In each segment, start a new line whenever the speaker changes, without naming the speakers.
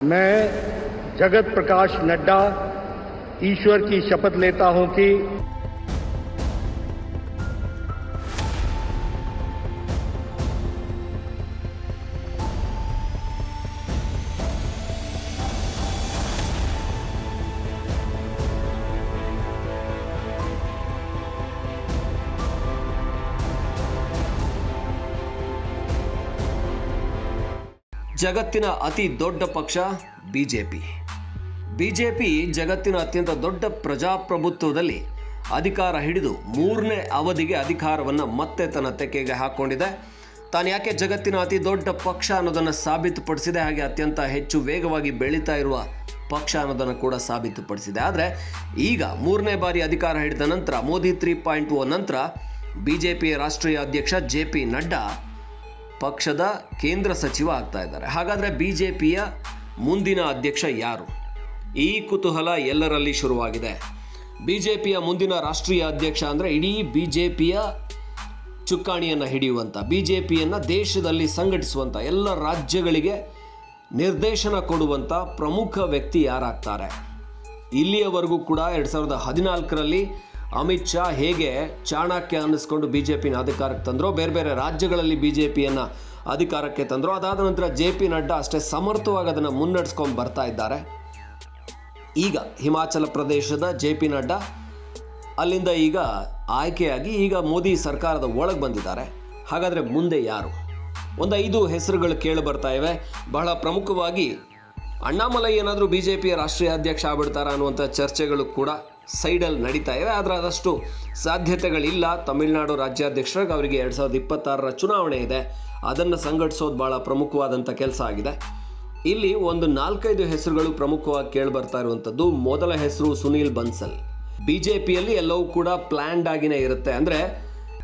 मैं जगत प्रकाश नड्डा ईश्वर की शपथ लेता हूँ कि
ಜಗತ್ತಿನ ಅತಿ ದೊಡ್ಡ ಪಕ್ಷ B J P B J P ಜಗತ್ತಿನ ಅತ್ಯಂತ ದೊಡ್ಡ ಪ್ರಜಾಪ್ರಭುತ್ವದಲ್ಲಿ ಅಧಿಕಾರ ಹಿಡಿದು ಮೂರನೇ ಅವಧಿಗೆ ಅಧಿಕಾರವನ್ನು ಮತ್ತೆ ತನ್ನ ತೆಕ್ಕೆಗೆ ಹಾಕ್ಕೊಂಡಿದೆ ತಾನು ಯಾಕೆ ಜಗತ್ತಿನ ಅತಿ ದೊಡ್ಡ ಪಕ್ಷ ಅನ್ನೋದನ್ನು ಸಾಬೀತುಪಡಿಸಿದೆ? ಹಾಗೆ ಅತ್ಯಂತ ಹೆಚ್ಚು ವೇಗವಾಗಿ ಬೆಳೀತಾ ಇರುವ ಪಕ್ಷ ಅನ್ನೋದನ್ನು ಕೂಡ ಸಾಬೀತುಪಡಿಸಿದೆ. ಆದರೆ ಈಗ ಮೂರನೇ ಬಾರಿ ಅಧಿಕಾರ ಹಿಡಿದ ನಂತರ, ಮೋದಿ ತ್ರೀ ಪಾಯಿಂಟ್ ಓ ನಂತರ ಬಿ ಜೆ ಪಿ ರಾಷ್ಟ್ರೀಯ ಅಧ್ಯಕ್ಷ ಜೆ ಪಿ ನಡ್ಡಾ ಪಕ್ಷದ ಕೇಂದ್ರ ಸಚಿವ ಆಗ್ತಾ ಇದ್ದಾರೆ. ಹಾಗಾದರೆ ಬಿ ಜೆ ಪಿಯ ಮುಂದಿನ ಅಧ್ಯಕ್ಷ ಯಾರು? ಈ ಕುತೂಹಲ ಎಲ್ಲರಲ್ಲಿ ಶುರುವಾಗಿದೆ. ಬಿ ಜೆ ಪಿಯ ಮುಂದಿನ ರಾಷ್ಟ್ರೀಯ ಅಧ್ಯಕ್ಷ ಅಂದರೆ ಇಡೀ ಬಿ ಜೆ ಪಿಯ ಚುಕ್ಕಾಣಿಯನ್ನು ಹಿಡಿಯುವಂಥ ಬಿ ಜೆ ಪಿಯನ್ನು ದೇಶದಲ್ಲಿ ಸಂಘಟಿಸುವಂಥ ಎಲ್ಲ ರಾಜ್ಯಗಳಿಗೆ ನಿರ್ದೇಶನ ಕೊಡುವಂಥ ಪ್ರಮುಖ ವ್ಯಕ್ತಿ ಯಾರಾಗ್ತಾರೆ? ಇಲ್ಲಿಯವರೆಗೂ ಕೂಡ ಎರಡು ಸಾವಿರದ ಹದಿನಾಲ್ಕರಲ್ಲಿ ಅಮಿತ್ ಶಾ ಹೇಗೆ ಚಾಣಕ್ಯ ಅನ್ನಿಸ್ಕೊಂಡು ಬಿ ಜೆ ಪಿನ ಅಧಿಕಾರಕ್ಕೆ ತಂದರೋ, ಬೇರೆ ಬೇರೆ ರಾಜ್ಯಗಳಲ್ಲಿ ಬಿ ಜೆ ಪಿಯನ್ನು ಅಧಿಕಾರಕ್ಕೆ ತಂದರೋ, ಅದಾದ ನಂತರ ಜೆ ಪಿ ನಡ್ಡಾ ಅಷ್ಟೇ ಸಮರ್ಥವಾಗಿ ಅದನ್ನು ಮುನ್ನಡೆಸ್ಕೊಂಡು ಬರ್ತಾ ಇದ್ದಾರೆ. ಈಗ ಹಿಮಾಚಲ ಪ್ರದೇಶದ ಜೆ ಪಿ ನಡ್ಡಾ ಅಲ್ಲಿಂದ ಈಗ ಆಯ್ಕೆಯಾಗಿ ಈಗ ಮೋದಿ ಸರ್ಕಾರದ ಒಳಗೆ ಬಂದಿದ್ದಾರೆ. ಹಾಗಾದರೆ ಮುಂದೆ ಯಾರು? ಒಂದು ಐದು ಹೆಸರುಗಳು ಕೇಳಿ ಬರ್ತಾ ಇವೆ. ಬಹಳ ಪ್ರಮುಖವಾಗಿ ಅಣ್ಣಾಮಲೈ ಏನಾದರೂ ಬಿ ಜೆ ಪಿಯ ರಾಷ್ಟ್ರೀಯ ಅಧ್ಯಕ್ಷ ಆಗ್ಬಿಡ್ತಾರ ಅನ್ನುವಂಥ ಚರ್ಚೆಗಳು ಕೂಡ ಸೈಡಲ್ಲಿ ನಡೀತಾ ಇವೆ. ಆದರೆ ಆದಷ್ಟು ಸಾಧ್ಯತೆಗಳಿಲ್ಲ. ತಮಿಳುನಾಡು ರಾಜ್ಯಾಧ್ಯಕ್ಷರಾಗಿ ಅವರಿಗೆ ಎರಡು ಸಾವಿರದ ಇಪ್ಪತ್ತಾರರ ಚುನಾವಣೆ ಇದೆ. ಅದನ್ನು ಸಂಘಟಿಸೋದು ಭಾಳ ಪ್ರಮುಖವಾದಂಥ ಕೆಲಸ ಆಗಿದೆ. ಇಲ್ಲಿ ಒಂದು ನಾಲ್ಕೈದು ಹೆಸರುಗಳು ಪ್ರಮುಖವಾಗಿ ಕೇಳಿ ಬರ್ತಾ ಇರುವಂಥದ್ದು ಮೊದಲ ಹೆಸರು ಸುನೀಲ್ ಬನ್ಸಲ್. ಬಿ ಜೆ ಪಿಯಲ್ಲಿ ಎಲ್ಲವೂ ಕೂಡ ಪ್ಲ್ಯಾಂಡ್ ಆಗಿನೇ ಇರುತ್ತೆ. ಅಂದರೆ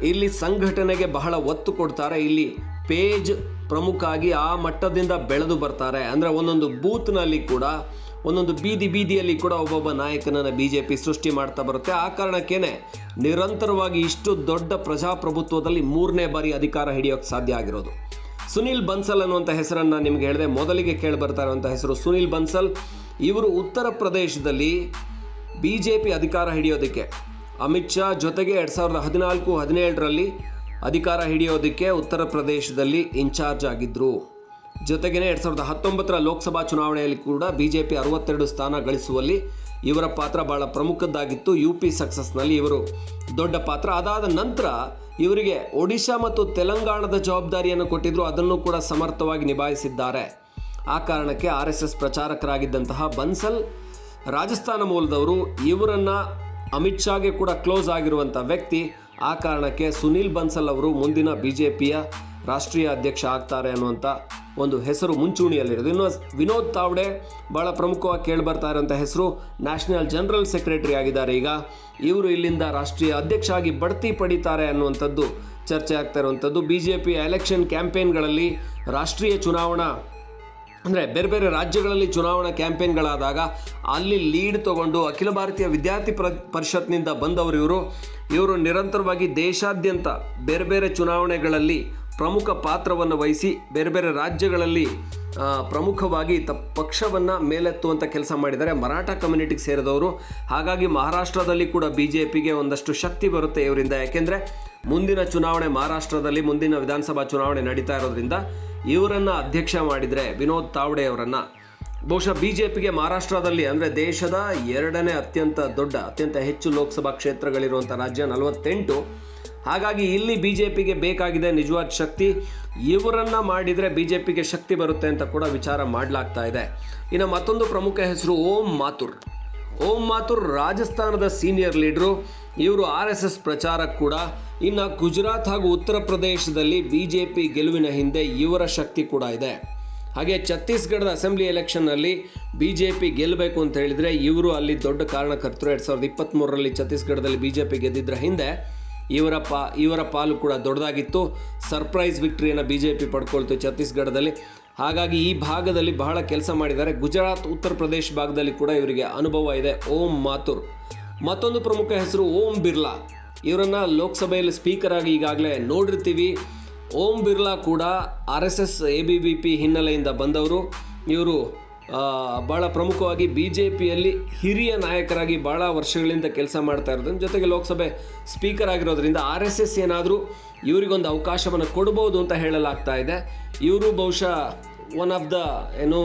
ಇಲ್ಲಿ ಸಂಘಟನೆಗೆ ಬಹಳ ಒತ್ತು ಕೊಡ್ತಾರೆ. ಇಲ್ಲಿ ಪೇಜ್ ಪ್ರಮುಖ ಆಗಿ ಆ ಮಟ್ಟದಿಂದ ಬೆಳೆದು ಬರ್ತಾರೆ. ಅಂದರೆ ಒಂದೊಂದು ಬೂತ್ನಲ್ಲಿ ಕೂಡ ಒಂದೊಂದು ಬೀದಿ ಬೀದಿಯಲ್ಲಿ ಕೂಡ ಒಬ್ಬೊಬ್ಬ ನಾಯಕನನ್ನು ಬಿ ಜೆ ಪಿ ಸೃಷ್ಟಿ ಮಾಡ್ತಾ ಬರುತ್ತೆ. ಆ ಕಾರಣಕ್ಕೇನೆ ನಿರಂತರವಾಗಿ ಇಷ್ಟು ದೊಡ್ಡ ಪ್ರಜಾಪ್ರಭುತ್ವದಲ್ಲಿ ಮೂರನೇ ಬಾರಿ ಅಧಿಕಾರ ಹಿಡಿಯೋಕ್ಕೆ ಸಾಧ್ಯ ಆಗಿರೋದು. ಸುನಿಲ್ ಬನ್ಸಲ್ ಅನ್ನುವಂಥ ಹೆಸರನ್ನು ನಿಮ್ಗೆ ಹೇಳಿದೆ, ಮೊದಲಿಗೆ ಕೇಳಿ ಬರ್ತಾ ಇರುವಂಥ ಹೆಸರು ಸುನಿಲ್ ಬನ್ಸಲ್. ಇವರು ಉತ್ತರ ಪ್ರದೇಶದಲ್ಲಿ ಬಿ ಜೆ ಪಿ ಅಧಿಕಾರ ಹಿಡಿಯೋದಕ್ಕೆ, ಅಮಿತ್ ಶಾ ಜೊತೆಗೆ ಎರಡು ಸಾವಿರದ ಹದಿನಾಲ್ಕು ಹದಿನೇಳರಲ್ಲಿ ಅಧಿಕಾರ ಹಿಡಿಯೋದಕ್ಕೆ ಉತ್ತರ ಪ್ರದೇಶದಲ್ಲಿ ಇನ್ಚಾರ್ಜ್ ಆಗಿದ್ದರು ಜೊತೆಗೇನೆ ಎರಡು ಸಾವಿರದ ಹತ್ತೊಂಬತ್ತರ ಲೋಕಸಭಾ ಚುನಾವಣೆಯಲ್ಲಿ ಕೂಡ ಬಿ ಜೆ ಪಿ ಅರವತ್ತೆರಡು ಸ್ಥಾನ ಗಳಿಸುವಲ್ಲಿ ಇವರ ಪಾತ್ರ ಬಹಳ ಪ್ರಮುಖದ್ದಾಗಿತ್ತು. ಯು ಪಿ ಸಕ್ಸಸ್ನಲ್ಲಿ ಇವರು ದೊಡ್ಡ ಪಾತ್ರ. ಅದಾದ ನಂತರ ಇವರಿಗೆ ಒಡಿಶಾ ಮತ್ತು ತೆಲಂಗಾಣದ ಜವಾಬ್ದಾರಿಯನ್ನು ಕೊಟ್ಟಿದ್ರು. ಅದನ್ನು ಕೂಡ ಸಮರ್ಥವಾಗಿ ನಿಭಾಯಿಸಿದ್ದಾರೆ. ಆ ಕಾರಣಕ್ಕೆ ಆರ್ ಎಸ್ ಎಸ್ ಪ್ರಚಾರಕರಾಗಿದ್ದಂತಹ ಬನ್ಸಲ್ ರಾಜಸ್ಥಾನ ಮೂಲದವರು ಇವರನ್ನು ಅಮಿತ್ ಶಾಗೆ ಕೂಡ ಕ್ಲೋಸ್ ಆಗಿರುವಂಥ ವ್ಯಕ್ತಿ. ಆ ಕಾರಣಕ್ಕೆ ಸುನೀಲ್ ಬನ್ಸಲ್ ಅವರು ಮುಂದಿನ ಬಿ ಜೆ ಪಿಯ ರಾಷ್ಟ್ರೀಯ ಅಧ್ಯಕ್ಷ ಆಗ್ತಾರೆ ಅನ್ನುವಂಥ ಒಂದು ಹೆಸರು ಮುಂಚೂಣಿಯಲ್ಲಿರೋದು. ಇನ್ನು ವಿನೋದ್ ತಾವ್ಡೆ ಭಾಳ ಪ್ರಮುಖವಾಗಿ ಕೇಳಿ ಬರ್ತಾ ಇರೋಂಥ ಹೆಸರು ನ್ಯಾಷನಲ್ ಜನರಲ್ ಸೆಕ್ರೆಟರಿ ಆಗಿದ್ದಾರೆ. ಈಗ ಇವರು ಇಲ್ಲಿಂದ ರಾಷ್ಟ್ರೀಯ ಅಧ್ಯಕ್ಷ ಆಗಿ ಬಡ್ತಿ ಪಡಿತಾರೆ ಅನ್ನುವಂಥದ್ದು ಚರ್ಚೆ ಆಗ್ತಾ ಇರುವಂಥದ್ದು. ಬಿ ಜೆ ಪಿ ಎಲೆಕ್ಷನ್ ಕ್ಯಾಂಪೇನ್ಗಳಲ್ಲಿ ರಾಷ್ಟ್ರೀಯ ಚುನಾವಣಾ, ಅಂದರೆ ಬೇರೆ ಬೇರೆ ರಾಜ್ಯಗಳಲ್ಲಿ ಚುನಾವಣಾ ಕ್ಯಾಂಪೇನ್ಗಳಾದಾಗ ಅಲ್ಲಿ ಲೀಡ್ ತಗೊಂಡು ಅಖಿಲ ಭಾರತೀಯ ವಿದ್ಯಾರ್ಥಿ ಪ್ರ, ಪರಿಷತ್ನಿಂದ ಬಂದವರು ಇವರು. ಇವರು ನಿರಂತರವಾಗಿ ದೇಶಾದ್ಯಂತ ಬೇರೆ ಬೇರೆ ಚುನಾವಣೆಗಳಲ್ಲಿ ಪ್ರಮುಖ ಪಾತ್ರವನ್ನು ವಹಿಸಿ ಬೇರೆ ಬೇರೆ ರಾಜ್ಯಗಳಲ್ಲಿ ಪ್ರಮುಖವಾಗಿ ತ, ಪಕ್ಷವನ್ನು ಮೇಲೆತ್ತುವಂಥ ಕೆಲಸ ಮಾಡಿದ್ದಾರೆ. ಮರಾಠ ಕಮ್ಯುನಿಟಿಗೆ ಸೇರಿದವರು. ಹಾಗಾಗಿ ಮಹಾರಾಷ್ಟ್ರದಲ್ಲಿ ಕೂಡ ಬಿ ಜೆ ಪಿಗೆ ಒಂದಷ್ಟು ಶಕ್ತಿ ಬರುತ್ತೆ ಇವರಿಂದ. ಯಾಕೆಂದರೆ ಮುಂದಿನ ಚುನಾವಣೆ ಮಹಾರಾಷ್ಟ್ರದಲ್ಲಿ, ಮುಂದಿನ ವಿಧಾನಸಭಾ ಚುನಾವಣೆ ನಡೀತಾ ಇರೋದ್ರಿಂದ ಇವರನ್ನು ಅಧ್ಯಕ್ಷ ಮಾಡಿದರೆ ವಿನೋದ್ ತಾವ್ಡೆ ಅವರನ್ನು. ಬಹುಶಃ ಬಿ ಜೆ ಪಿಗೆ ಮಹಾರಾಷ್ಟ್ರದಲ್ಲಿ ಅಂದರೆ ದೇಶದ ಎರಡನೇ ಅತ್ಯಂತ ದೊಡ್ಡ, ಅತ್ಯಂತ ಹೆಚ್ಚು ಲೋಕಸಭಾ ಕ್ಷೇತ್ರಗಳಿರುವಂಥ ರಾಜ್ಯ ನಲವತ್ತೆಂಟು. ಹಾಗಾಗಿ ಇಲ್ಲಿ ಬಿ ಜೆ ಪಿಗೆ ಬೇಕಾಗಿದೆ ನಿಜವಾದ ಶಕ್ತಿ. ಇವರನ್ನು ಮಾಡಿದರೆ ಬಿ ಜೆ ಪಿಗೆ ಶಕ್ತಿ ಬರುತ್ತೆ ಅಂತ ಕೂಡ ವಿಚಾರ ಮಾಡಲಾಗ್ತಾ ಇದೆ. ಇನ್ನು ಮತ್ತೊಂದು ಪ್ರಮುಖ ಹೆಸರು ಓಂ ಮಾಥುರ್. ಓಂ ಮಾಥುರ್ ರಾಜಸ್ಥಾನದ ಸೀನಿಯರ್ ಲೀಡ್ರು ಇವರು ಆರ್ ಎಸ್ ಎಸ್ ಪ್ರಚಾರಕ್ಕೆ ಕೂಡ. ಇನ್ನು ಗುಜರಾತ್ ಹಾಗೂ ಉತ್ತರ ಪ್ರದೇಶದಲ್ಲಿ ಬಿ ಜೆ ಪಿ ಗೆಲುವಿನ ಹಿಂದೆ ಇವರ ಶಕ್ತಿ ಕೂಡ ಇದೆ. ಹಾಗೆ ಛತ್ತೀಸ್ಗಢದ ಅಸೆಂಬ್ಲಿ ಎಲೆಕ್ಷನ್ನಲ್ಲಿ ಬಿ ಜೆ ಪಿ ಗೆಲ್ಲಬೇಕು ಅಂತ ಹೇಳಿದರೆ ಇವರು ಅಲ್ಲಿ ದೊಡ್ಡ ಕಾರಣಕರ್ತರು ಎರಡು ಸಾವಿರದ ಇಪ್ಪತ್ತ್ಮೂರರಲ್ಲಿ ಛತ್ತೀಸ್ಗಢದಲ್ಲಿ ಬಿ ಜೆ ಪಿ ಗೆದ್ದಿದ್ದರ ಹಿಂದೆ. ಇವರ ಪಾ ಇವರ ಪಾಲು ಕೂಡ ದೊಡ್ಡದಾಗಿತ್ತು. ಸರ್ಪ್ರೈಸ್ ವಿಕ್ಟ್ರಿಯನ್ನು ಬಿ ಜೆ ಪಿ ಪಡ್ಕೊಳ್ತು ಛತ್ತೀಸ್ಗಢದಲ್ಲಿ. ಹಾಗಾಗಿ ಈ ಭಾಗದಲ್ಲಿ ಬಹಳ ಕೆಲಸ ಮಾಡಿದ್ದಾರೆ. ಗುಜರಾತ್, ಉತ್ತರ ಪ್ರದೇಶ ಭಾಗದಲ್ಲಿ ಕೂಡ ಇವರಿಗೆ ಅನುಭವ ಇದೆ. ಓಂ ಮಾಥುರ್. ಮತ್ತೊಂದು ಪ್ರಮುಖ ಹೆಸರು ಓಂ ಬಿರ್ಲಾ. ಇವರನ್ನು ಲೋಕಸಭೆಯಲ್ಲಿ ಸ್ಪೀಕರ್ ಆಗಿ ಈಗಾಗಲೇ ನೋಡಿರ್ತೀವಿ. ಓಂ ಬಿರ್ಲಾ ಕೂಡ R S S A B V P ಹಿನ್ನೆಲೆಯಿಂದ ಬಂದವರು. ಇವರು ಭಾಳ ಪ್ರಮುಖವಾಗಿ ಬಿ ಜೆ ಪಿಯಲ್ಲಿ ಹಿರಿಯ ನಾಯಕರಾಗಿ ಭಾಳ ವರ್ಷಗಳಿಂದ ಕೆಲಸ ಮಾಡ್ತಾ ಇರೋದ್ರಿಂದ ಜೊತೆಗೆ ಲೋಕಸಭೆ ಸ್ಪೀಕರ್ ಆಗಿರೋದ್ರಿಂದ ಆರ್ ಎಸ್ ಎಸ್ ಏನಾದರೂ ಇವರಿಗೊಂದು ಅವಕಾಶವನ್ನು ಕೊಡ್ಬೋದು ಅಂತ ಹೇಳಲಾಗ್ತಾ ಇದೆ. ಇವರು ಬಹುಶಃ ಒನ್ ಆಫ್ ದ ಏನು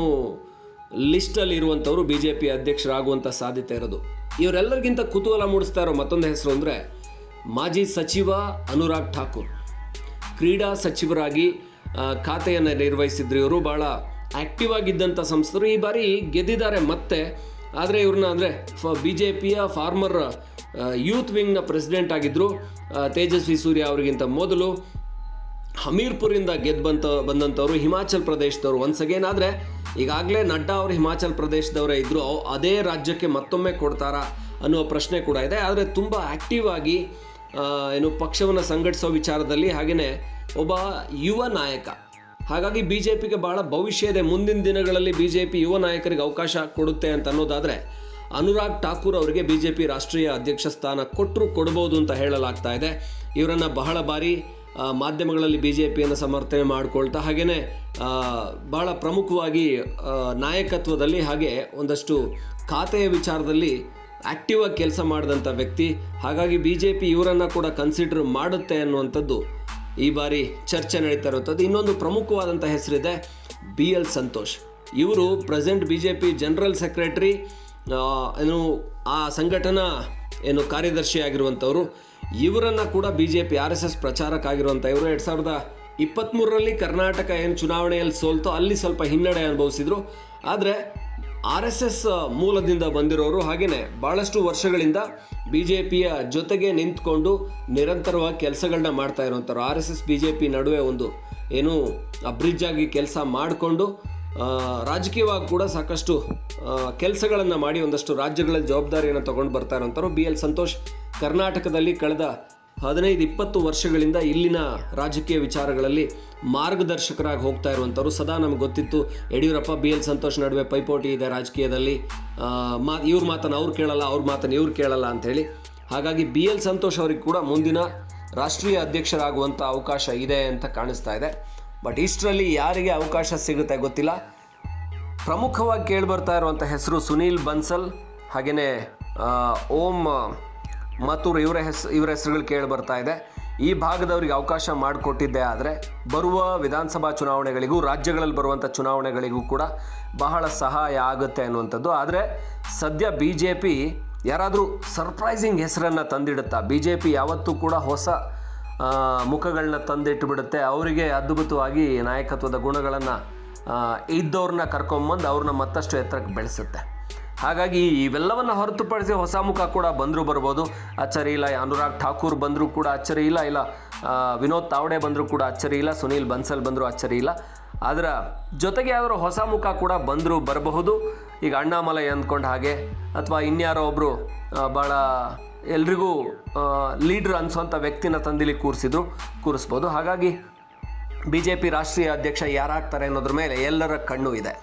ಲಿಸ್ಟಲ್ಲಿ ಇರುವಂಥವ್ರು ಬಿ ಜೆ ಪಿ ಅಧ್ಯಕ್ಷರಾಗುವಂಥ ಸಾಧ್ಯತೆ ಇರೋದು. ಇವರೆಲ್ಲರಿಗಿಂತ ಕುತೂಹಲ ಮೂಡಿಸ್ತಾ ಇರೋ ಮತ್ತೊಂದು ಹೆಸರು ಅಂದರೆ ಮಾಜಿ ಸಚಿವ ಅನುರಾಗ್ ಠಾಕೂರ್. ಕ್ರೀಡಾ ಸಚಿವರಾಗಿ ಖಾತೆಯನ್ನು ನಿರ್ವಹಿಸಿದ್ರು ಇವರು ಭಾಳ ಆಕ್ಟಿವ್ ಆಗಿದ್ದಂಥ ಸಂಸ್ಥರು ಈ ಬಾರಿ ಗೆದ್ದಿದ್ದಾರೆ ಮತ್ತೆ. ಆದರೆ ಇವ್ರನ್ನ ಅಂದರೆ ಫ ಬಿ ಜೆ ಪಿಯ ಫಾರ್ಮರ್ ಯೂತ್ ವಿಂಗ್ನ ಪ್ರೆಸಿಡೆಂಟ್ ಆಗಿದ್ದರು ತೇಜಸ್ವಿ ಸೂರ್ಯ ಅವರಿಗಿಂತ ಮೊದಲು. ಹಮೀರ್ಪುರಿಂದ ಗೆದ್ದು ಬಂತ ಬಂದಂಥವ್ರು ಹಿಮಾಚಲ್ ಪ್ರದೇಶದವರು ಒನ್ಸ್ ಅಗೇನ್ ಆದರೆ ಈಗಾಗಲೇ ನಡ್ಡಾ ಅವರು ಹಿಮಾಚಲ್ ಪ್ರದೇಶದವರೇ ಇದ್ದರು ಅದೇ ರಾಜ್ಯಕ್ಕೆ ಮತ್ತೊಮ್ಮೆ ಕೊಡ್ತಾರಾ ಅನ್ನುವ ಪ್ರಶ್ನೆ ಕೂಡ ಇದೆ. ಆದರೆ ತುಂಬ ಆ್ಯಕ್ಟಿವ್ ಆಗಿ ಏನು ಪಕ್ಷವನ್ನು ಸಂಘಟಿಸೋ ವಿಚಾರದಲ್ಲಿ ಹಾಗೆಯೇ ಒಬ್ಬ ಯುವ ನಾಯಕ ಹಾಗಾಗಿ ಬಿ ಜೆ ಪಿಗೆ ಭಾಳ ಭವಿಷ್ಯ ಇದೆ. ಮುಂದಿನ ದಿನಗಳಲ್ಲಿ ಬಿ ಜೆ ಪಿ ಯುವ ನಾಯಕರಿಗೆ ಅವಕಾಶ ಕೊಡುತ್ತೆ ಅಂತ ಅನ್ನೋದಾದರೆ ಅನುರಾಗ್ ಠಾಕೂರ್ ಅವರಿಗೆ ಬಿ ಜೆ ಪಿ ರಾಷ್ಟ್ರೀಯ ಅಧ್ಯಕ್ಷ ಸ್ಥಾನ ಕೊಟ್ಟರು ಕೊಡ್ಬೋದು ಅಂತ ಹೇಳಲಾಗ್ತಾ ಇದೆ. ಇವರನ್ನು ಬಹಳ ಬಾರಿ ಮಾಧ್ಯಮಗಳಲ್ಲಿ ಬಿ ಜೆ ಪಿಯನ್ನು ಸಮರ್ಥನೆ ಮಾಡಿಕೊಳ್ತಾ ಹಾಗೆಯೇ ಬಹಳ ಪ್ರಮುಖವಾಗಿ ನಾಯಕತ್ವದಲ್ಲಿ ಹಾಗೆ ಒಂದಷ್ಟು ಖಾತೆಯ ವಿಚಾರದಲ್ಲಿ ಆ್ಯಕ್ಟಿವ್ ಆಗಿ ಕೆಲಸ ಮಾಡಿದಂಥ ವ್ಯಕ್ತಿ. ಹಾಗಾಗಿ ಬಿ ಜೆ ಪಿ ಇವರನ್ನು ಕೂಡ ಕನ್ಸಿಡರ್ ಮಾಡುತ್ತೆ ಅನ್ನುವಂಥದ್ದು ಈ ಬಾರಿ ಚರ್ಚೆ ನಡೀತಾ ಇರುವಂಥದ್ದು. ಇನ್ನೊಂದು ಪ್ರಮುಖವಾದಂಥ ಹೆಸರಿದೆ ಬಿ ಎಲ್ ಸಂತೋಷ್. ಇವರು present B J P general secretary ಏನು, ಆ ಸಂಘಟನಾ ಏನು ಕಾರ್ಯದರ್ಶಿ ಆಗಿರುವಂಥವ್ರು ಇವರನ್ನು ಕೂಡ B J P R S S ಪ್ರಚಾರಕ್ಕಾಗಿರುವಂಥ ಇವರು. ಎರಡು ಸಾವಿರದ ಇಪ್ಪತ್ತ್ಮೂರರಲ್ಲಿ ಕರ್ನಾಟಕ ಏನು ಚುನಾವಣೆಯಲ್ಲಿ ಸೋಲ್ತೋ, ಅಲ್ಲಿ ಸ್ವಲ್ಪ ಹಿನ್ನಡೆ ಅನುಭವಿಸಿದರು. ಆದರೆ ಆರ್ ಎಸ್ ಎಸ್ ಮೂಲದಿಂದ ಬಂದಿರೋರು ಹಾಗೆಯೇ ಭಾಳಷ್ಟು ವರ್ಷಗಳಿಂದ ಬಿ ಜೆ ಪಿಯ ಜೊತೆಗೆ ನಿಂತ್ಕೊಂಡು ನಿರಂತರವಾಗಿ ಕೆಲಸಗಳನ್ನ ಮಾಡ್ತಾ ಇರುವಂಥವ್ರು R S S B J P ನಡುವೆ ಒಂದು ಏನು ಬ್ರಿಡ್ಜ್ ಆಗಿ ಕೆಲಸ ಮಾಡಿಕೊಂಡು ರಾಜಕೀಯವಾಗಿ ಕೂಡ ಸಾಕಷ್ಟು ಕೆಲಸಗಳನ್ನು ಮಾಡಿ ಒಂದಷ್ಟು ರಾಜ್ಯಗಳಲ್ಲಿ ಜವಾಬ್ದಾರಿಯನ್ನು ತಗೊಂಡು ಬರ್ತಾ ಇರೋಂಥವ್ರು. ಬಿ ಎಲ್ ಸಂತೋಷ್ ಕರ್ನಾಟಕದಲ್ಲಿ ಕಳೆದ ಹದಿನೈದು, ಇಪ್ಪತ್ತು ವರ್ಷಗಳಿಂದ ಇಲ್ಲಿನ ರಾಜಕೀಯ ವಿಚಾರಗಳಲ್ಲಿ ಮಾರ್ಗದರ್ಶಕರಾಗಿ ಹೋಗ್ತಾ ಇರುವಂಥವ್ರು. ಸದಾ ನಮ್ಗೆ ಗೊತ್ತಿತ್ತು, ಯಡಿಯೂರಪ್ಪ, ಬಿ ಎಲ್ ಸಂತೋಷ್ ನಡುವೆ ಪೈಪೋಟಿ ಇದೆ ರಾಜಕೀಯದಲ್ಲಿ. ಮಾ, ಇವ್ರ ಮಾತನ್ನು ಅವ್ರು ಕೇಳಲ್ಲ, ಅವ್ರ ಮಾತನ್ನು ಇವ್ರು ಕೇಳಲ್ಲ ಅಂಥೇಳಿ ಹಾಗಾಗಿ ಬಿ ಎಲ್ ಸಂತೋಷ್ ಅವರಿಗೆ ಕೂಡ ಮುಂದಿನ ರಾಷ್ಟ್ರೀಯ ಅಧ್ಯಕ್ಷರಾಗುವಂಥ ಅವಕಾಶ ಇದೆ ಅಂತ ಕಾಣಿಸ್ತಾ ಇದೆ. ಬಟ್ ಇಷ್ಟರಲ್ಲಿ ಯಾರಿಗೆ ಅವಕಾಶ ಸಿಗುತ್ತೆ ಗೊತ್ತಿಲ್ಲ. ಪ್ರಮುಖವಾಗಿ ಕೇಳಿಬರ್ತಾ ಇರುವಂಥ ಹೆಸರು ಸುನೀಲ್ ಬನ್ಸಲ್ ಹಾಗೆಯೇ ಓಂ ಮತ್ತೂರ್ ಇವರ ಹೆಸ್, ಇವರ ಹೆಸರುಗಳು ಕೇಳಿ ಬರ್ತಾ ಇದೆ. ಈ ಭಾಗದವರಿಗೆ ಅವಕಾಶ ಮಾಡಿಕೊಟ್ಟಿದ್ದೆ ಆದರೆ ಬರುವ ವಿಧಾನಸಭಾ ಚುನಾವಣೆಗಳಿಗೂ, ರಾಜ್ಯಗಳಲ್ಲಿ ಬರುವಂಥ ಚುನಾವಣೆಗಳಿಗೂ ಕೂಡ ಬಹಳ ಸಹಾಯ ಆಗುತ್ತೆ ಅನ್ನುವಂಥದ್ದು. ಆದರೆ ಸದ್ಯ ಬಿ ಜೆ ಪಿ ಯಾರಾದರೂ ಸರ್ಪ್ರೈಸಿಂಗ್ ಹೆಸರನ್ನು ತಂದಿಡುತ್ತಾ ಬಿ ಜೆ ಪಿ ಯಾವತ್ತೂ ಕೂಡ ಹೊಸ ಮುಖಗಳನ್ನ ತಂದಿಟ್ಟುಬಿಡುತ್ತೆ ಅವರಿಗೆ ಅದ್ಭುತವಾಗಿ ನಾಯಕತ್ವದ ಗುಣಗಳನ್ನು ಇದ್ದವ್ರನ್ನ ಕರ್ಕೊಂಬಂದು ಅವ್ರನ್ನ ಮತ್ತಷ್ಟು ಎತ್ತರಕ್ಕೆ ಬೆಳೆಸುತ್ತೆ. ಹಾಗಾಗಿ ಇವೆಲ್ಲವನ್ನು ಹೊರತುಪಡಿಸಿ ಹೊಸ ಮುಖ ಕೂಡ ಬಂದರೂ ಬರ್ಬೋದು. ಅಚ್ಚರಿ ಇಲ್ಲ, ಅನುರಾಗ್ ಠಾಕೂರ್ ಬಂದರೂ ಕೂಡ ಅಚ್ಚರಿ ಇಲ್ಲ ಇಲ್ಲ ವಿನೋದ್ ತಾವಡೆ ಬಂದರೂ ಕೂಡ ಅಚ್ಚರಿ ಇಲ್ಲ, ಸುನೀಲ್ ಬನ್ಸಲ್ ಬಂದರೂ ಅಚ್ಚರಿ ಇಲ್ಲ. ಅದರ ಜೊತೆಗೆ ಯಾವ್ದಾರು ಹೊಸ ಮುಖ ಕೂಡ ಬಂದರೂ ಬರಬಹುದು. ಈಗ ಅಣ್ಣಾಮಲೈ ಅಂದ್ಕೊಂಡು ಹಾಗೆ, ಅಥವಾ ಇನ್ಯಾರೋ ಒಬ್ಬರು ಭಾಳ ಎಲ್ರಿಗೂ ಲೀಡ್ರ್ ಅನಿಸೋಂಥ ವ್ಯಕ್ತಿನ ತಂದಿಲಿ ಕೂರಿಸಿದ್ರು, ಕೂರಿಸ್ಬೋದು. ಹಾಗಾಗಿ ಬಿ ಜೆ ಪಿ ರಾಷ್ಟ್ರೀಯ ಅಧ್ಯಕ್ಷ ಯಾರಾಗ್ತಾರೆ ಅನ್ನೋದ್ರ ಮೇಲೆ ಎಲ್ಲರ ಕಣ್ಣು ಇದೆ.